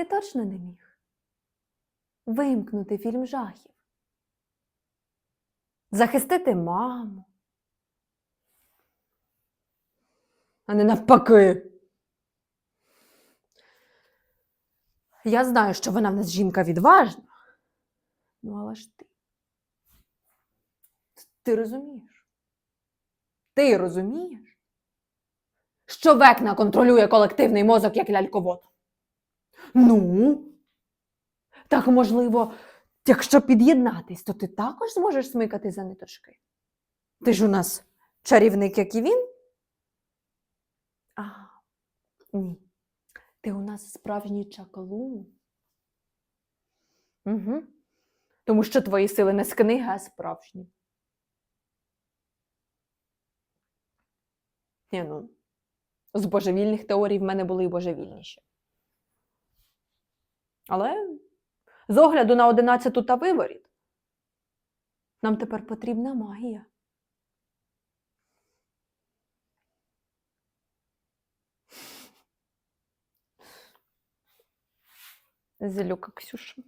Ти точно не міг вимкнути фільм жахів, захистити маму, а не навпаки. Я знаю, що вона в нас жінка відважна. Ну, але ж ти. Ти розумієш? Ти розумієш? Що Векна контролює колективний мозок як ляльковод? Ну, так можливо, якщо під'єднатись, то ти також зможеш смикати за ниточки. Ти ж у нас чарівник, як і він? А, ні. Ти у нас справжній чакалун. Угу. Тому що твої сили не з книги, а справжні. Ні, ну, з божевільних теорій в мене були й божевільніші. Але з огляду на одинадцяту та виворіт, нам тепер потрібна магія. Зелюка Ксюша.